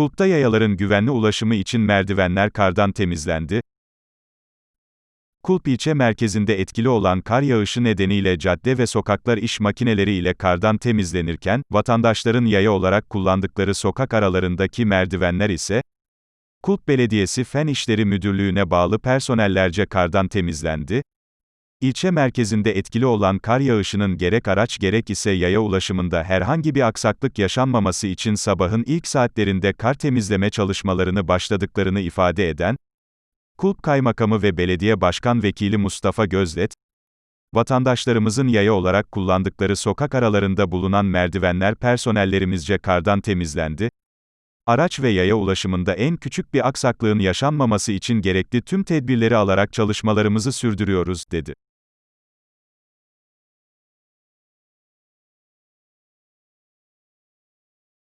Kulp'ta yayaların güvenli ulaşımı için merdivenler kardan temizlendi. Kulp ilçe merkezinde etkili olan kar yağışı nedeniyle cadde ve sokaklar iş makineleri ile kardan temizlenirken, vatandaşların yaya olarak kullandıkları sokak aralarındaki merdivenler ise, Kulp Belediyesi Fen İşleri Müdürlüğü'ne bağlı personellerce kardan temizlendi. İlçe merkezinde etkili olan kar yağışının gerek araç gerek ise yaya ulaşımında herhangi bir aksaklık yaşanmaması için sabahın ilk saatlerinde kar temizleme çalışmalarını başladıklarını ifade eden, Kulp Kaymakamı ve Belediye Başkan Vekili Mustafa Gözlet, vatandaşlarımızın yaya olarak kullandıkları sokak aralarında bulunan merdivenler personellerimizce kardan temizlendi. Araç ve yaya ulaşımında en küçük bir aksaklığın yaşanmaması için gerekli tüm tedbirleri alarak çalışmalarımızı sürdürüyoruz, dedi.